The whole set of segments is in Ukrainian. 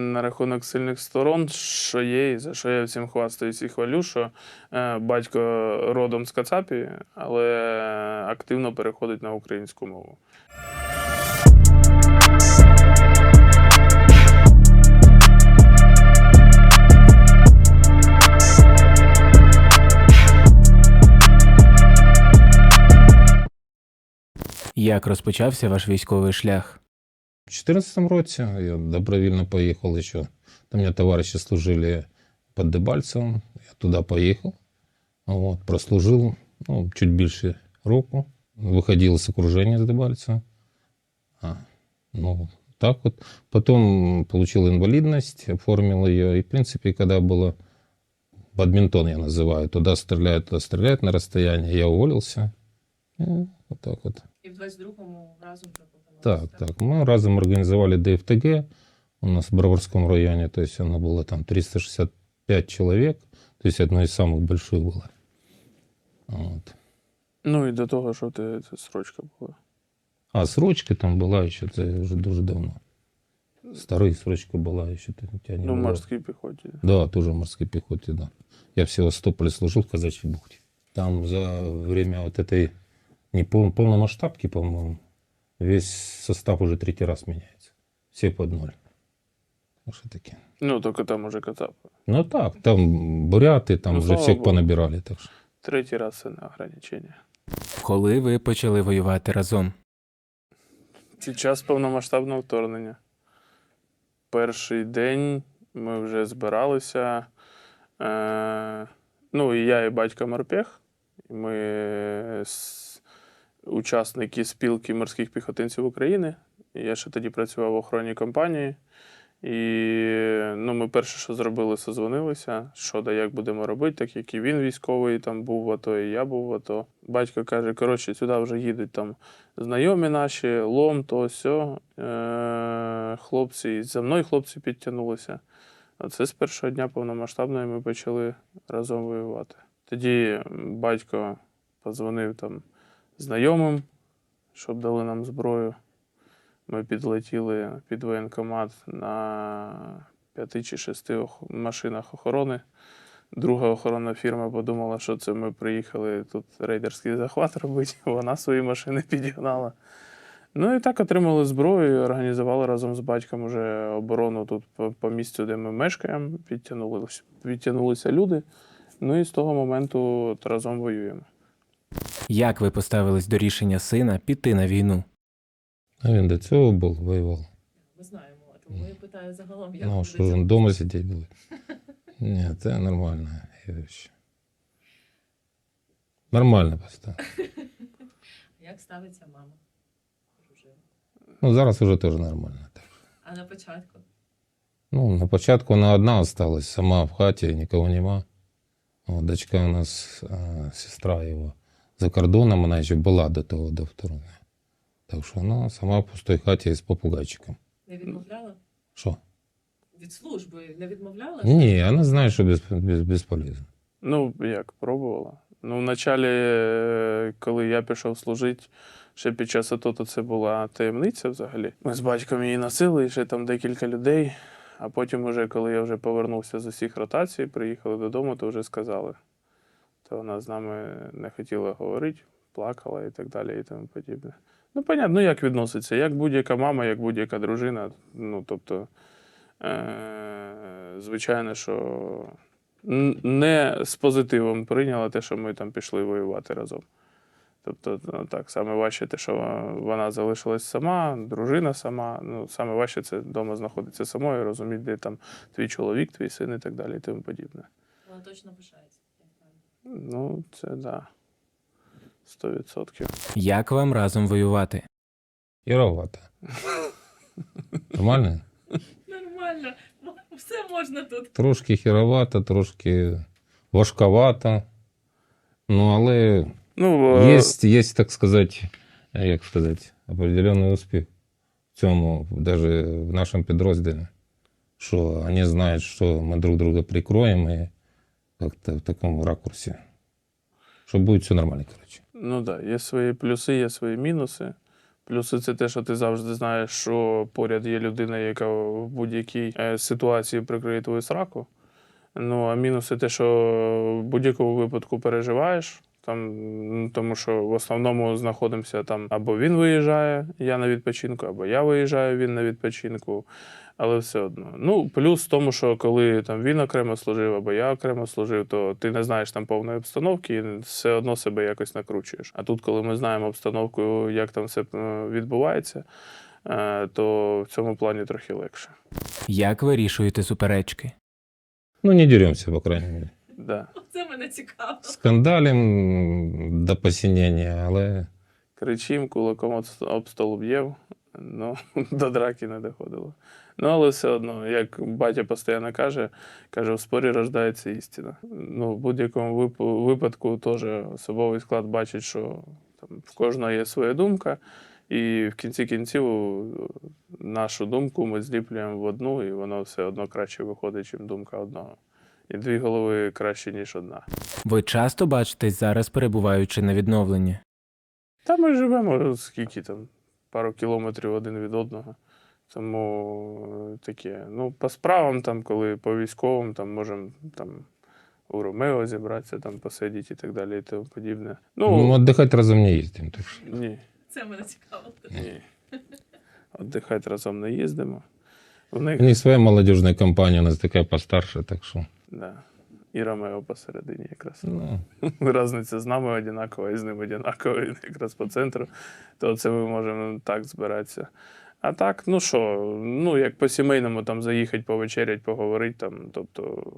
На рахунок сильних сторон, що є, і за що я всім хвастаюсь і хвалю, що е, батько родом з Кацапі, але активно переходить на українську мову. Як розпочався ваш військовий шлях? В 2014 році я добровольно поїхав еще. Там у меня товарищи служили под Дебальцевым. Я туда поехал. Вот, прослужил ну, чуть більше року. Виходив з окружения з Дебальцева. А, ну, так вот. Потом получил инвалидность, оформил ее. И, в принципе, когда было бадминтон, я называю, туда стреляют, туда стреляют на расстоянии, я уволился. И вот так вот. І в 22-му разом пропонували. Так, так. Мы разом организовали ДФТГ у нас в Броварском районе. То есть оно было там 365 человек. То есть одно из самых больших было. Вот. Ну і до того, що ти це срочка була. А срочка там была еще, это уже дуже давно. Старая срочка была еще. У тебя не Ну, в было. морській піхоті. Да, тоже в морской пехоте, да. Я в Севастополе служил в Казачьей бухте. Там за время вот этой не пол- полномасштабки, по-моему, весь состав уже третий раз меняется. Все под ноль. Так что таки. Ну, тільки там уже Кацапи. Ну так, там буряты, там Ну, уже слава всех Богу. понабирали. Так что. Третій раз це не ограничення. Коли ви почали воювати разом? Під час повномасштабного вторгнення. Перший день ми вже збиралися. Е, ну, і я, і батько Морпех. Ми с- учасники спілки морських піхотинців України. Я ще тоді працював в охоронній компанії. І ну, ми перше, що зробили, созвонилися, що да як будемо робити, так як і він військовий там був в АТО, і я був в АТО. Батько каже: коротше, сюди вже їдуть там знайомі наші, лом, то сьо. Е, хлопці, за мною хлопці підтягнулися. Оце з першого дня повномасштабної ми почали разом воювати. Тоді батько подзвонив там знайомим, щоб дали нам зброю. Ми підлетіли під воєнкомат на п'яти чи шести машинах охорони. Друга охоронна фірма подумала, що це ми приїхали тут рейдерський захват робити. Вона свої машини підігнала. Ну і так отримали зброю, організували разом з батьком уже оборону тут по, по місцю, де ми мешкаємо. Підтягнулися, підтягнулися люди. Ну і з того моменту от разом воюємо. Як ви поставились до рішення сина піти на війну? А він до цього був, воював. Ми знаємо, а тому я питаю загалом, як Ну, ви що він вдома сидіти буде? Ні, це нормально. явище. Нормально поставив. Як ставиться мама? дружина? Ну, зараз вже теж нормально. Так. А на початку? Ну, на початку вона одна осталась, сама в хаті, нікого нема. О, дочка у нас, а, сестра його за кордоном, вона ще була до того, до вторгнення. Так що вона сама в пустій хаті з попугайчиком. Не відмовляла? Що? Від служби не відмовляла? Ні, вона знає, що без, без, безполезно. Ну, як, пробувала. Ну, вначалі, е, коли я пішов служити, ще під час АТО, то це була таємниця взагалі. Ми з батьком її носили, і ще там декілька людей. А потім, уже, коли я вже повернувся з усіх ротацій, приїхали додому, то вже сказали. То вона з нами не хотіла говорити, плакала і так далі, і тому подібне. Ну, понятно, ну як відноситься, як будь-яка мама, як будь-яка дружина. Ну, тобто, е- звичайно, що не з позитивом прийняла те, що ми там пішли воювати разом. Тобто, ну, так, саме важче те, що вона залишилась сама, дружина сама. Ну, саме важче це вдома знаходитися самою, розуміти, де там твій чоловік, твій син і так далі, і тому подібне. Вона точно пишається. Ну, це да. 100%. Як вам разом воювати? Яровато. Нормально? Нормально, все можна тут. Трошки хіровато, трошки важковато. Ну, але Ну, е, Есть, есть, так сказать, э, як сказати, определенний успіх в цьому, даже в нашому підрозділі, що вони знають, що ми друг друга прикроємо і як-то в такому ракурсі, що буде все нормально, коротше. Ну так, да, є свої плюси, є свої мінуси. Плюси це те, що ти завжди знаєш, що поряд є людина, яка в будь-якій е, ситуації прикриє твою сраку. Ну, а мінуси те, що в будь-якому випадку переживаєш. Там, ну, тому що в основному знаходимося там або він виїжджає, я на відпочинку, або я виїжджаю, він на відпочинку. Але все одно. Ну, плюс в тому, що коли там він окремо служив, або я окремо служив, то ти не знаєш там повної обстановки і все одно себе якось накручуєш. А тут, коли ми знаємо обстановку, як там все е, відбувається, е, то в цьому плані трохи легше. Як вирішуєте суперечки? Ну, не деремся, по крайней мере. Да. Це мене цікаво. Скандалим до посинення, але Кричим, кулаком об- об стол б'єв, ну, до драки не доходило. Ну, але все одно, як батя постійно каже, каже, в спорі рождається істина. Ну, в будь-якому випадку теж особовий склад бачить, що там, в кожного є своя думка, і в кінці кінців нашу думку ми зліплюємо в одну, і воно все одно краще виходить, ніж думка одного. І дві голови краще, ніж одна. Ви часто бачитесь зараз, перебуваючи на відновленні? Та ми живемо скільки там, пару кілометрів один від одного. Тому е, таке. Ну, по справам, там, коли по військовим, там можемо там, у Ромео зібратися, там посидіти і так далі, і тому подібне. ну, Ну, отдыхать разом не їздимо. Так що. ні, Це мене цікаво. ні. Отдихати разом не їздимо. У них, них своя молодежная компания, у нас такая постарше, так що. да. І Ромео посередині якраз. Ну, Разниця з нами одинакова і з ним одинакова, і якраз по центру, то це ми можемо так збиратися. А так, ну що, ну як по сімейному там заїхати, повечерять, поговорити, там, тобто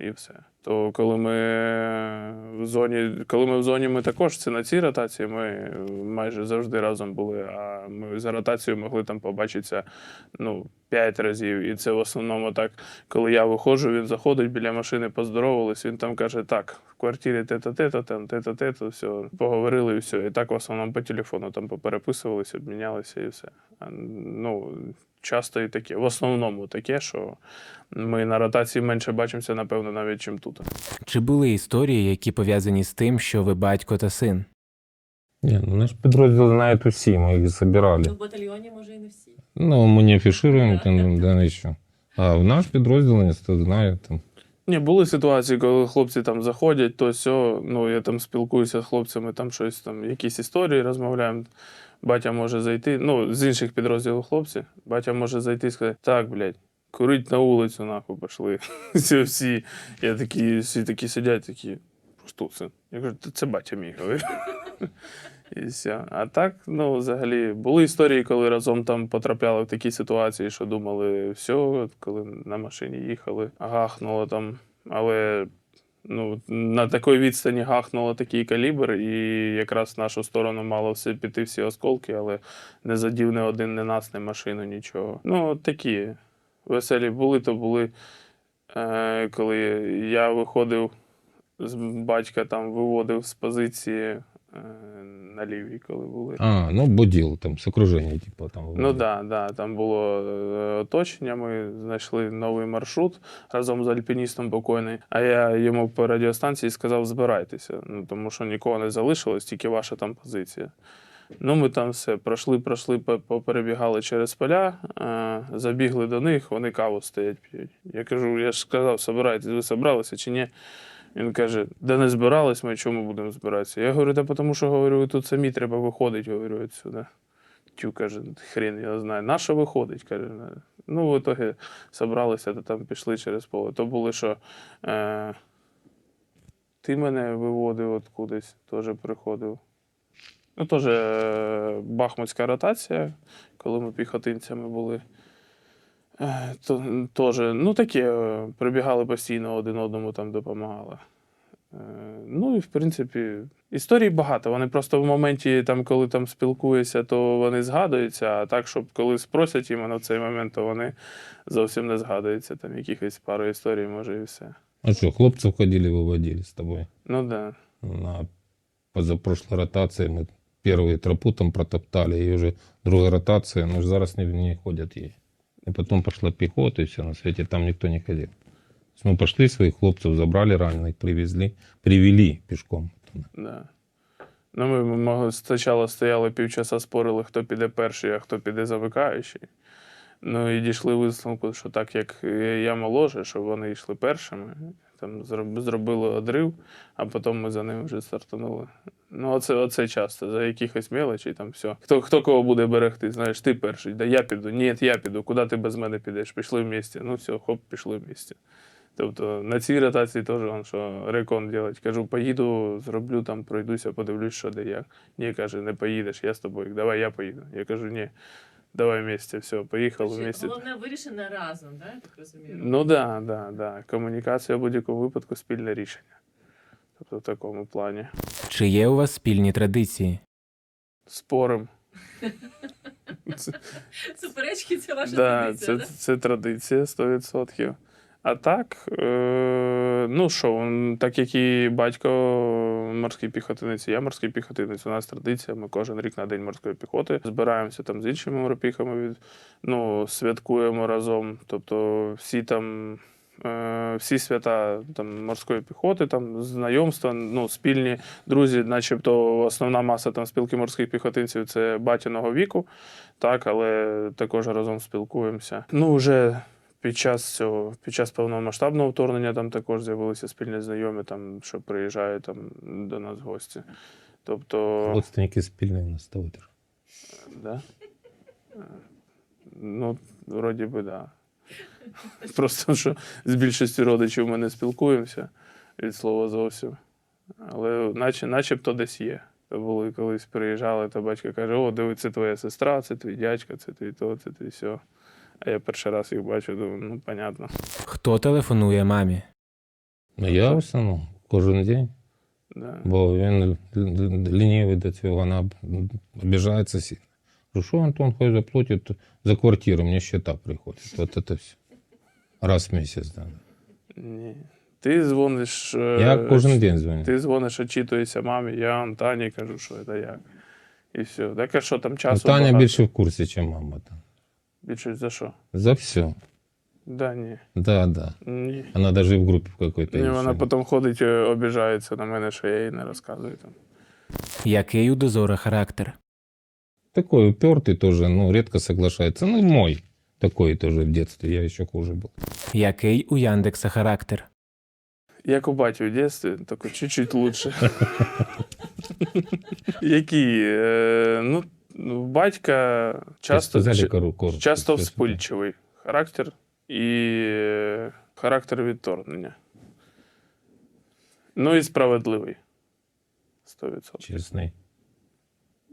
і все. То коли ми в зоні, коли ми в зоні, ми також це на цій ротації, ми майже завжди разом були. А ми за ротацією могли там побачитися ну, п'ять разів. І це в основному так, коли я виходжу, він заходить біля машини, поздоровались, він там каже: так, в квартирі те-то, там, те-то, те-то, все, поговорили і все. І так в основному по телефону там попереписувалися, обмінялися і все. Ну, часто і таке. В основному таке, що ми на ротації менше бачимося, напевно, навіть чим тут. Чи були історії, які пов'язані з тим, що ви батько та син? ні, ну, наш підрозділ знає усі, ми їх забирали. Ну, в батальйоні може і не всі. Ну, мы не афишируем, там, да, еще. А в наш підрозділ вони знають там. Ні, були ситуації, коли хлопці там заходять, то сьо, ну я там спілкуюся з хлопцями, там щось там, якісь історії розмовляємо. Батя може зайти, ну, з інших підрозділів хлопці, батя може зайти і сказати, так, блядь, курить на вулицю, нахуй пішли. Всі, всі, я такі, всі такі сидять, такі, що це? Я кажу, це батя мій говорить. І все. А так, ну, взагалі, були історії, коли разом там потрапляли в такі ситуації, що думали, все, коли на машині їхали, гахнуло там. Але ну, на такій відстані гахнуло такий калібр, і якраз в нашу сторону мало все піти всі осколки, але не задів не один, не нас, не машину, нічого. Ну, такі веселі були, то були, е, коли я виходив з батька, там виводив з позиції на лівій, коли були. А, ну, будил, там, з окруження, типу, там. Ну так, да, да, там було е, оточення. Ми знайшли новий маршрут разом з альпіністом покойний. А я йому по радіостанції сказав: збирайтеся, ну тому що нікого не залишилось, тільки ваша там позиція. Ну, ми там все пройшли, пройшли, поперебігали через поля, е, забігли до них, вони каву стоять п'ють. Я кажу, я ж сказав, собирайтесь, ви собралися чи ні? Він каже, да не збирались ми, чому будемо збиратися? Я говорю, та тому що говорю, тут самі треба виходити, говорю, відсюди. Тю каже, хрен я знаю. На що виходить? каже. Ну, в итоге собралися, то там пішли через поле. То були, що е, ти мене виводив от кудись, теж приходив. Ну, теж е, бахмутська ротація, коли ми піхотинцями були. Е, то, теж, ну таке, е, прибігали постійно один одному там допомагали. Е, Ну і в принципі, історій багато. Вони просто в моменті, там, коли там спілкуєшся, то вони згадуються, а так, щоб коли спросять іменно в цей момент, то вони зовсім не згадуються. Там якихось пару історій, може, і все. А що, хлопців ходили, виводили з тобою. Ну так. Да. На позапрошлой ротации мы первую тропу там протоптали, и уже другая ротация, но ж зараз не, не ходят ей. И потом пошла пехота, и все, на свете там никто не ходил. Мы пошли, своих хлопцев забрали раненых, привезли, привели пешком. Да. Ну, ми спочатку стояли півчаса, спорили, хто піде перший, а хто піде замикаючий. Ну і дійшли висновку, що так як я моложе, щоб вони йшли першими. Там зроб- зробили одрив, а потім ми за ним вже стартанули. Ну, оце, оце часто, за якихось мелочей там все. Хто, хто кого буде берегти? Знаєш, ти перший, да я піду. Ні, я піду. Куди ти без мене підеш? Пішли в місті. Ну все, хоп, пішли в місті. Тобто на цій ротації теж он, що рекон робить. Кажу, поїду, зроблю там, пройдуся, подивлюсь, що де як. Ні, каже, не поїдеш, я з тобою. Давай я поїду. Я кажу, ні, давай вместе, все, поїхали вместе. Головне вирішено разом, да? я так розумію. Ну так, да, да, да. комунікація в будь-якому випадку спільне рішення. Тобто в такому плані. Чи є у вас спільні традиції? Спорим. Суперечки це ваша да, традиція, це, да? це традиція 100%. А так, е, ну що, так як і батько морський піхотинець, я морський піхотинець, у нас традиція, ми кожен рік на День морської піхоти збираємося там з іншими морпіхами, ну, святкуємо разом. Тобто всі там. е, Всі свята там, морської піхоти, там, знайомства, ну, спільні друзі, начебто основна маса там, спілки морських піхотинців це батіного віку, так, але також разом спілкуємося. Ну, вже під час цього, під час повномасштабного вторгнення там також з'явилися спільні знайомі, там, що приїжджають там, до нас гості. Тобто, Родственники спільні у нас теж. да? Ну, вроді би, да. Просто що з більшістю родичів ми не спілкуємося від слова зовсім. Але наче, начебто десь є. Були колись приїжджали, то батько каже: О, диви, це твоя сестра, це твій дядька, це твій то, це твій сьо. А я перший раз їх бачу, думаю, ну, понятно. Хто телефонує мамі? Ну, я в основному кожен день, Да. бо він л- л- до цього, вона обіжається сильно. Кажу, що Антон хай заплатить за квартиру, мені счета приходять. От це все. Раз в місяць, да. Ні. Ти дзвониш. е, Я кожен день дзвоню. Ти дзвониш, очитуєшся мамі, я Антоні кажу, що це як. І все. Так а що там Ну, часу? Таня багато? більше в курсі, ніж мама. Там. Більше за що? За все. Да, ні. Да, да. Ні. Она даже в группе в какой-то. Ні, вона потім ходить, е, обіжається на мене, що я їй не розказую. Там. Який у дозора характер? Такой упертый тоже, ну, редко соглашается. Ну, мой такой тоже в детстве, я еще хуже был. Який у Яндекса характер? Як у баті в дитинстві, тільки чуть-чуть лучше. Які? Е, ну, в батька часто, ч- коротко. часто вспильчивий характер і е, характер відторгнення. Ну і справедливий. 100%. Честный.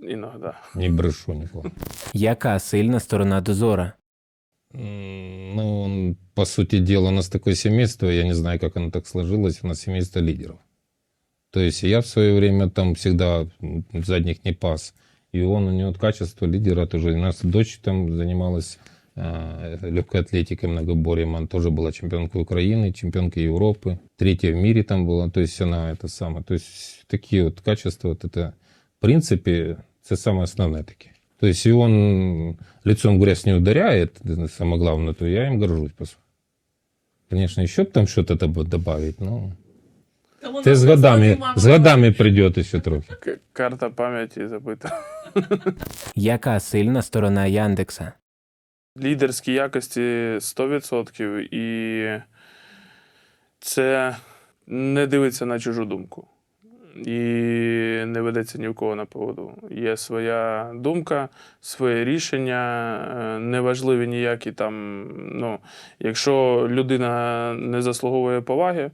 Іноді. Не брешу никого. Яка сильна сторона дозора? Ну, он, по сути дела, у нас такое семейство, я не знаю, как оно так сложилось, у нас семейство лидеров. То есть я в свое время там всегда задних не пас. И он, у него качество лидера тоже. У нас дочь там занималась э, легкой атлетикой, многоборьем. Она тоже была чемпионкой Украины, чемпионкой Европы. Третья в мире там была. То есть она это самое. То есть такие вот качества, вот это, в принципе, это самое основное такие. То есть и он лицом в грязь не ударяет, это самое главное, то я им горжусь. Конечно, еще там что-то доб- добавить, но ты с годами, с годами придет еще трохи. К- карта пам'яті забита. Яка сильна сторона Яндекса? Лідерські якості 100%, і це не дивиться на чужу думку. І не ведеться ні в кого на поводу. Є своя думка, своє рішення, е, неважливі ніякі там. Ну, якщо людина не заслуговує поваги,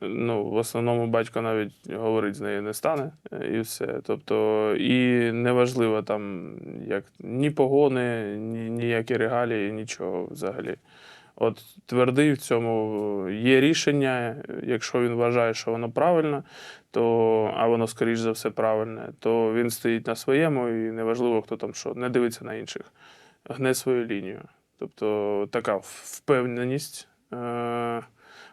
ну, в основному батько навіть говорить з нею не стане, і все. Тобто, і неважливо там як ні погони, ні, ніякі регалії, нічого взагалі. От твердий в цьому є рішення. Якщо він вважає, що воно правильне, то, а воно, скоріш за все, правильне, то він стоїть на своєму, і неважливо, хто там що, не дивиться на інших, гне свою лінію. Тобто така впевненість, е-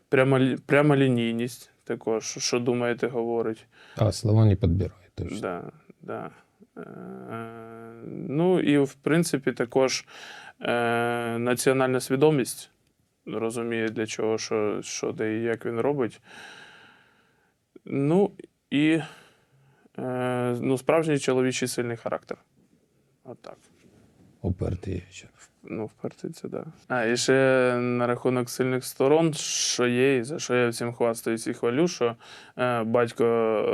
прямо, прямолінійність також, що думаєте, говорить. А, слова не подбирает точно. Да, да. Е, ну і в принципі також е, національна свідомість розуміє, для чого, що, що де і як він робить. Ну і Е, ну, справжній чоловічий сильний характер. От так. Упертий. Ну, впертий це да. А, і ще на рахунок сильних сторон, що є, і за що я всім хвастаюсь і хвалю, що е, батько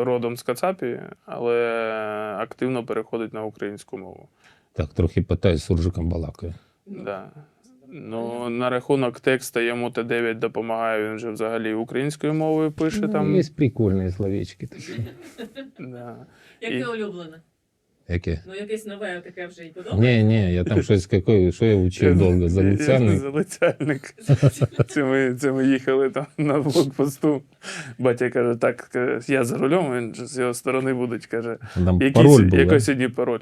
родом з Кацапі, але активно переходить на українську мову. Так, трохи питаю, з суржиком балакаю. Да. Ну, на рахунок текста йому Т9 допомагає, він вже взагалі українською мовою пише там. Є прикольні словечки такі. Да. Яке І- улюблене? Які? Ну, якесь нове таке вже і подобається. Ні, ні, я там щось какое, що я вчив довго, залицяльник. Залицяльник. Це ми, це ми їхали там на блокпосту. Батя каже, так, каже, я за рулем, він же з його сторони будуть, каже, Там якийсь, пароль був. який да? сьогодні пароль?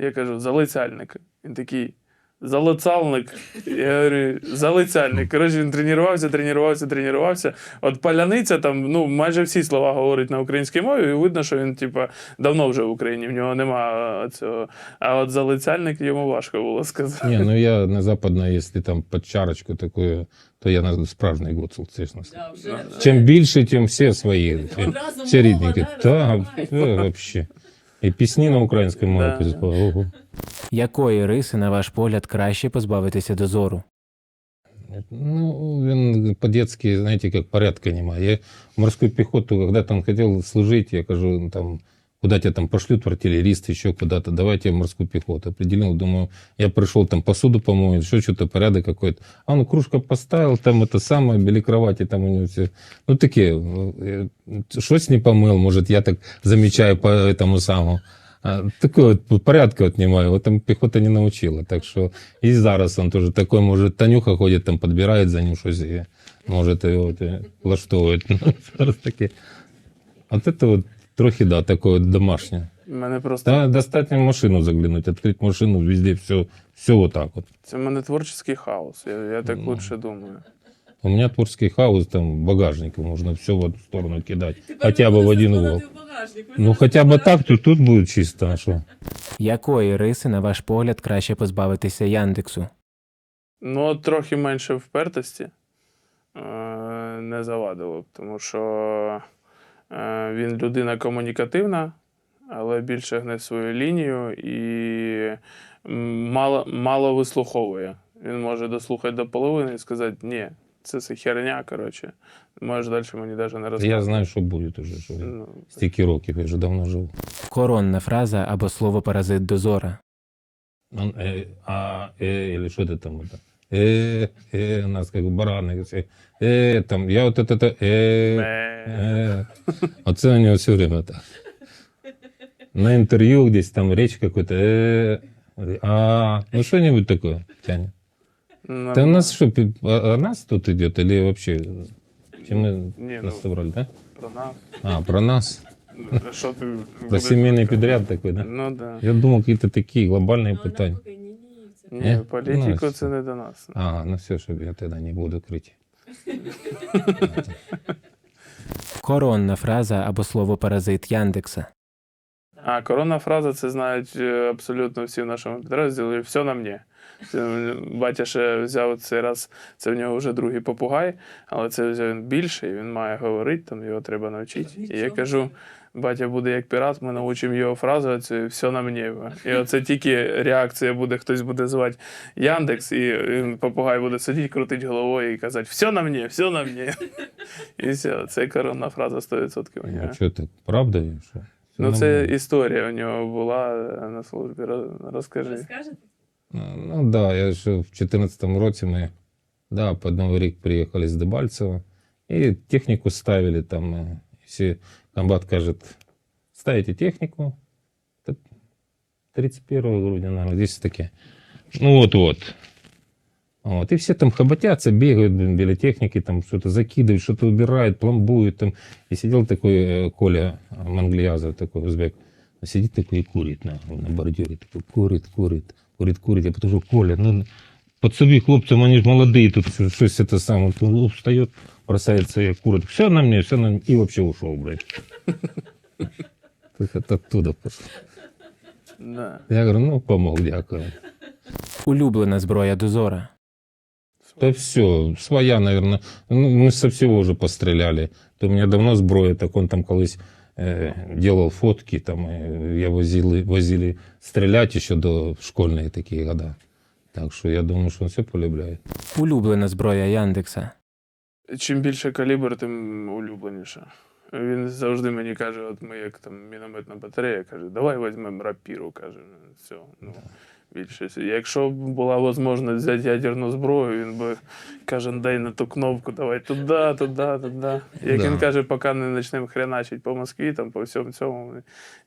Я кажу, залицяльник. Він такий. Залицяльник. Я говорю, залицяльник. Коротше, він тренувався, тренувався, тренувався. От паляниця там, ну, майже всі слова говорить на українській мові, і видно, що він, типа, давно вже в Україні, в нього нема цього. А от залицяльник йому важко було сказати. Ні, ну я на западно, якщо там під чарочку такою, то я на справжній гуцул. Да, вже, Ну, вже Чим більше, тим всі свої. одразу Всі мова, рідненькі. да, Так, взагалі. І пісні на українській мові Да. Ого. Якої риси, на ваш погляд, краще позбавитися дозору? Ну, він по-детски, знаете, как порядка нема. Я морскую пехоту, когда там хотел служить, я кажу, ну, там, куда тебя там пошлют в артиллерист, еще куда-то, давайте в морскую пехоту. Определил, думаю, я пришел там посуду помою, еще что-то, порядок какой-то. А он кружка поставил, там это самое, бели кровати, там у него все. Ну, такие, э, что не помыл, может, я так замечаю по этому самому. А, Такой вот порядка от немає, от там піхота не научила. Так що і зараз він теж такой, може, Танюха ходить, там підбирає за ним щось і може його от, е, влаштовує. Ну, зараз таке. От це от трохи, да, таке от домашнє. Мене просто Та достатньо в машину заглянуть, відкрити машину, везде все, все вот так от. це в мене творчий хаос. Я, я так Ну. лучше думаю. У меня творческий хаос, там в багажнике можно все в одну сторону кидать. Тепер Хотя бы в один угол. багажник. Ну хотя бы так, то тут будет чисто. а що? Якої риси, на ваш погляд, краще позбавитися Яндексу? Ну, от трохи менше впертості е, не завадило б, тому що він людина комунікативна, але більше гне свою лінію і м, мало, мало вислуховує. Він може дослухати до половини і сказати, ні, це все херня, коротше. Можеш далі мені навіть не розказувати. Я знаю, що буде уже. Що... я Ну, Стільки років, я вже давно живу. Коронна фраза або слово паразит дозора. Он, э, а, э, или что это там? Это? Э, э, у нас как бараны. все. Э, там, я вот это, это э, ме. э. Оце у него все время так. На интервью здесь там речь какой-то, э, а, ну что-нибудь такое тянет. Ну, Да у нас что, пи- о, о нас тут идет или вообще? Чем мы Не, ну, нас собрали, да? про нас. А, про нас. Що ти Про будеш- семейный подряд такой, да? Ну так. Да. Я думал, какие-то такие глобальные Ну, питания. навпаки, ні, ні, Ні? політику Ну, це не до нас. А, ну все, чтобы я тогда не буду крыть. Коронна фраза або слово паразит Яндекса. А коронна фраза це знають е, абсолютно всі в нашому підрозділі. Все на мені. Це, батя ще взяв цей раз, це в нього вже другий попугай, але це взяв він більший, він має говорити, там його треба навчити. І я кажу: батя буде як пірат, ми навчимо його фразу, це все на мені. І оце тільки реакція буде, хтось буде звати Яндекс, і він, попугай буде сидіти, крутити головою і казати: все на мені, все на мені. І все, це коронна фраза 100% у нього. А что так, правда? или Что? Всё Ну, це нормально. історія у нього була е, на службі. Роз- Розкажи. Розкажете? Ну ну да, я еще в 2014 році мы, да, под Новый рік приехали с Дебальцева, и технику ставили там, если комбат кажет, ставите технику, т- 31 грудня, наверное, здесь такие. Ну вот-вот. Вот. И все там хоботятся, бегают біля техники, там что-то закидывают, что-то убирают, пломбуют. Там. И сидел такой э, Коля Манглиязов, такой узбек, сидит такой и курит на, на бордюре, такой курит, курит, курит, курит. Я что Коля, ну, подсоби хлопцам, они же молодые, тут что-то это самое. Он встает, бросается и курит. Все на мне, все на мне. И вообще ушел, блядь. Так это оттуда пошло. Да. Я говорю, ну, помог, дякую. Улюблена зброя дозора. Да все, своя, наверное. Ну, мы со всего уже постреляли. То у меня давно зброя, так он там колись э, делал фотки, там, э, я возили, возили стрелять еще до школьные такие года. Так что я думаю, что он все полюбляет. Улюблена зброя Яндекса. Чим більше калібр, тим улюбленіше. Він завжди мені каже, от ми як там мінометна батарея, каже, давай візьмемо рапіру, каже, все. Ну, більше. Якщо б була можливість взяти ядерну зброю, він би каже, дай на ту кнопку, давай туди, туди, туди. Як Да. він каже, поки не почнемо хреначити по Москві, там по всьому цьому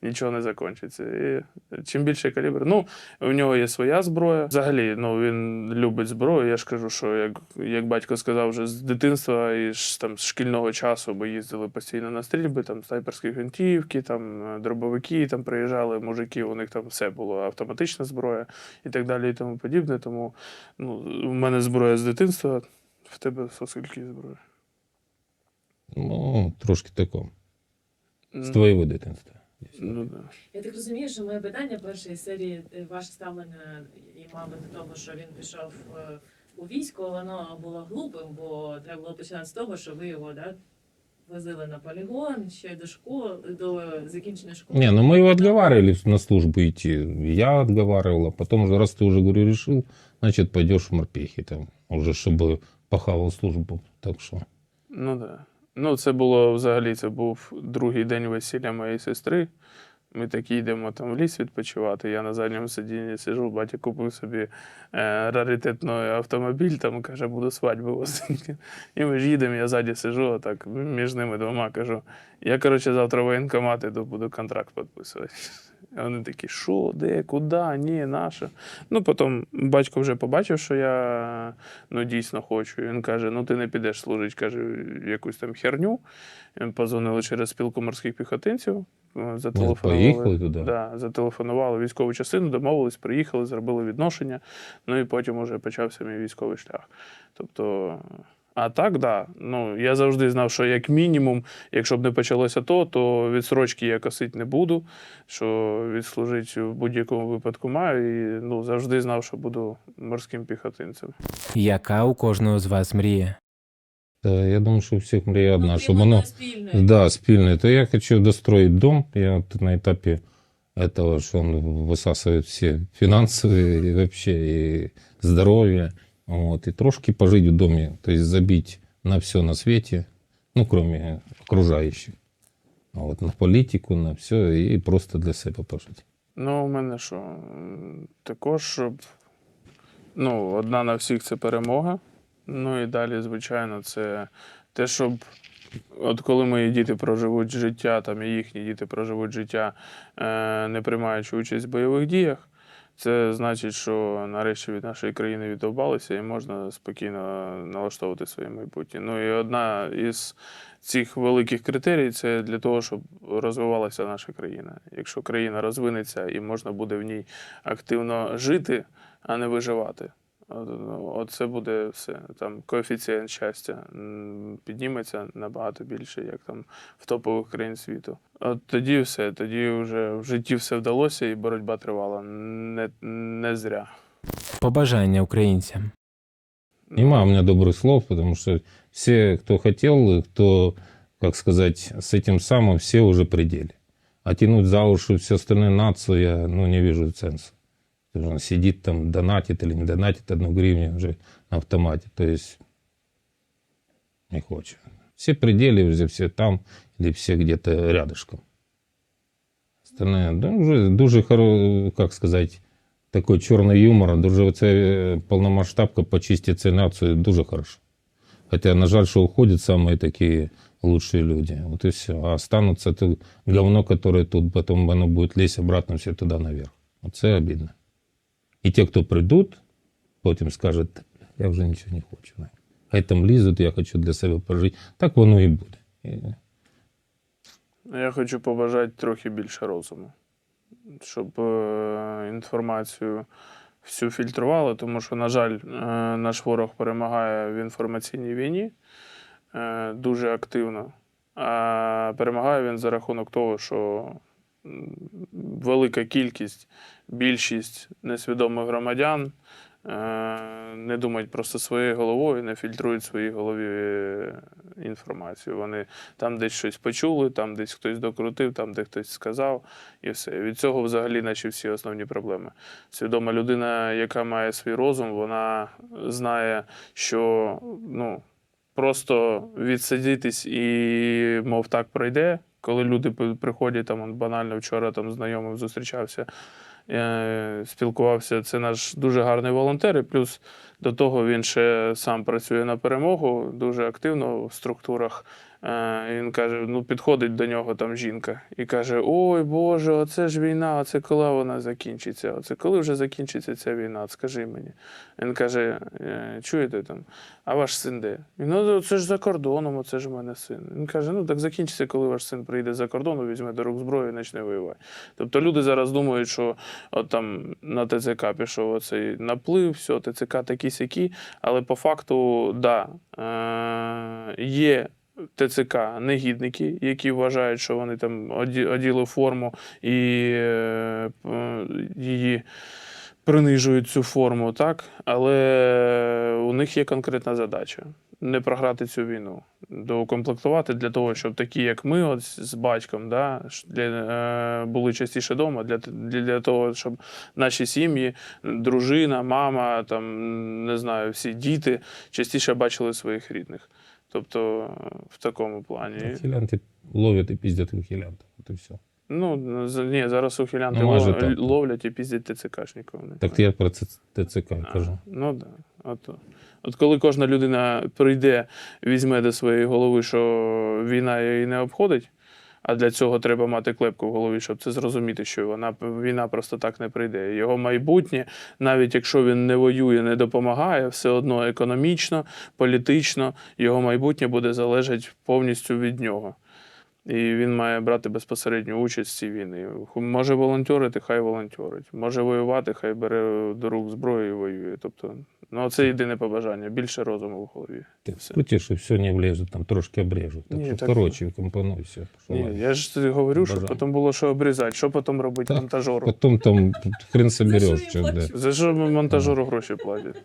нічого не закінчиться. І чим більше калібр. Ну, у нього є своя зброя. Взагалі, ну він любить зброю. Я ж кажу, що як, як батько сказав, вже з дитинства і ж там з шкільного часу, бо їздили постійно на стрільби, там снайперські гвинтівки, там е, дробовики, там приїжджали мужики, у них там все було автоматична зброя і так далі, і тому подібне. Тому ну, у мене зброя з дитинства. В тебе скільки зброї? Ну, трошки таком. З Ну, твоєго дитинства. Ну, да. Я так розумію, що моє питання першої серії е, ваше ставлення і, мабуть, до того, що він пішов е, у військо, воно було глупим, бо треба було починати з того, що ви його да, возили на полігон, ще до школи, до закінчення школи. Не, ну мы его отговаривали на службу идти. Я отговаривал, а потом, уже, раз ты уже, говорю, решил, значит, пойдешь в морпехи там, уже чтобы похавал службу. Так что, Ну так. Да. Ну, це було взагалі, це був другий день весілля моєї сестри. Ми такі йдемо там в ліс відпочивати. Я на задньому сидінні сижу, батя купив собі е, раритетний автомобіль, там каже, буду свадьбу возити. І ми ж їдемо, я ззаді сижу, отак між ними двома кажу. Я, коротше, завтра в воєнкомат іду, буду контракт підписувати. А вони такі, що, де, куди, ні, наше. Ну, потім батько вже побачив, що я ну, дійсно хочу. І Він каже: ну ти не підеш служити, каже, якусь там херню. Позвонили через спілку морських піхотинців. е, Зателефонували, туди? Да, зателефонували військову частину, домовились, приїхали, зробили відношення. Ну і потім уже почався мій військовий шлях. Тобто, а так, да. Ну, я завжди знав, що як мінімум, якщо б не почалося то, то відсрочки я косити не буду. Що відслужити в будь-якому випадку маю. І ну, завжди знав, що буду морським піхотинцем. Яка у кожного з вас мрія? да, я думаю, что у всех мрия одна, Ну, чтобы крім оно... одної спільної. Да, спильное. То я хочу достроить дом. Я вот на этапе этого, что он высасывает все финансовые и вообще и здоровье. Вот, и трошки пожить в доме. То есть забить на все на свете, ну, кроме окружающих. Вот, на политику, на все, и просто для себя пожить. Ну, у мене що? Також, щоб ну, одна на всіх це перемога. Ну і далі, звичайно, це те, щоб от коли мої діти проживуть життя, там і їхні діти проживуть життя, е, не приймаючи участь в бойових діях, це значить, що нарешті від нашої країни віддобалися і можна спокійно налаштовувати своє майбутнє. Ну і одна із цих великих критерій це для того, щоб розвивалася наша країна. Якщо країна розвинеться і можна буде в ній активно жити, а не виживати. От, ну, От це буде все. Там коефіцієнт щастя м, підніметься набагато більше, як там в топових країн світу. От тоді все, тоді вже в житті все вдалося, і боротьба тривала не, не зря. Побажання українцям. Нема у меня добрых слов, потому что все, кто хотел, кто, как сказать, с этим самым, все уже пределе. А тянуть за уши всю остальную нацию я ну, не вижу сенса. Потому что Он сидит там, донатит или не донатит одну гривню уже на автомате. То есть не хочет. Все пределы, уже все там или все где-то рядышком. Остальне, да, вже дуже хоро, как сказать, такой чорний юмор, дуже це е, повномасштабка почистить цю націю дуже хорошо. Хотя, на жаль, що уходят самые такие лучшие люди. Вот и все. А останутся то говно, которое тут потом оно будет лезть обратно все туда наверх. Вот це обидно. И те, кто придут, потім скажуть, я вже нічого не хочу. Хай там лізуть, я хочу для себе прожити. Так воно і буде. Я хочу побажати трохи більше розуму, щоб е, інформацію всю фільтрували, тому що, на жаль, е, наш ворог перемагає в інформаційній війні е, дуже активно. А перемагає він за рахунок того, що велика кількість, більшість несвідомих громадян е, не думають просто своєю головою, не фільтрують своїй голові е, інформацію. Вони там десь щось почули, там десь хтось докрутив, там де хтось сказав, і все. Від цього взагалі наче всі основні проблеми. Свідома людина, яка має свій розум, вона знає, що ну, просто відсидітись і, мов так, пройде. Коли люди приходять, там банально вчора там знайомим зустрічався, е, спілкувався. Це наш дуже гарний волонтер. І плюс до того він ще сам працює на перемогу дуже активно в структурах. Він каже: ну, підходить до нього там жінка і каже: Ой Боже, оце ж війна, оце коли вона закінчиться? Оце коли вже закінчиться ця війна? Скажи мені. Він каже: «Е, чуєте там, а ваш син де? Ну це ж за кордоном, оце ж у мене син. Він каже: ну так закінчиться, коли ваш син приїде за кордон, візьме до рук зброю і почне воювати. Тобто люди зараз думають, що от там на ТЦК пішов оцей наплив, все, ТЦК такі сякі, але по факту, да, е- є. ТЦК негідники, які вважають, що вони там оді- оділи форму і е, її принижують цю форму, так? Але у них є конкретна задача не програти цю війну, доукомплектувати для того, щоб такі, як ми, от з батьком, да, для, е, були частіше вдома, для, для того, щоб наші сім'ї, дружина, мама, там, не знаю, всі діти частіше бачили своїх рідних. Тобто в такому плані. Ухилянти ловлять і піздять ухилянти. От і все. Ну, ні, зараз ухилянти Ну, лов- так. ловлять і піздять ТЦКшників. Так я про це ТЦК А, кажу. Ну так. Да. От, от коли кожна людина прийде, візьме до своєї голови, що війна її не обходить, а для цього треба мати клепку в голові, щоб це зрозуміти, що вона війна просто так не прийде. Його майбутнє, навіть якщо він не воює, не допомагає, все одно економічно, політично, його майбутнє буде залежати повністю від нього. І він має брати безпосередню участь в цій війні. Може волонтерити, хай волонтерить. Може воювати, хай бере до рук зброю і воює. Тобто, ну це єдине побажання. Більше розуму в голові. Ти що все не влезуть, там трошки обрежуть. Так Ні, що так- коротше, компонуй все. Ні, я ж тобі говорю, що Бажаю. потім було що обрізати, що потім робити Так, монтажеру. Потім там хрен собереш. Що? За що монтажеру гроші платять?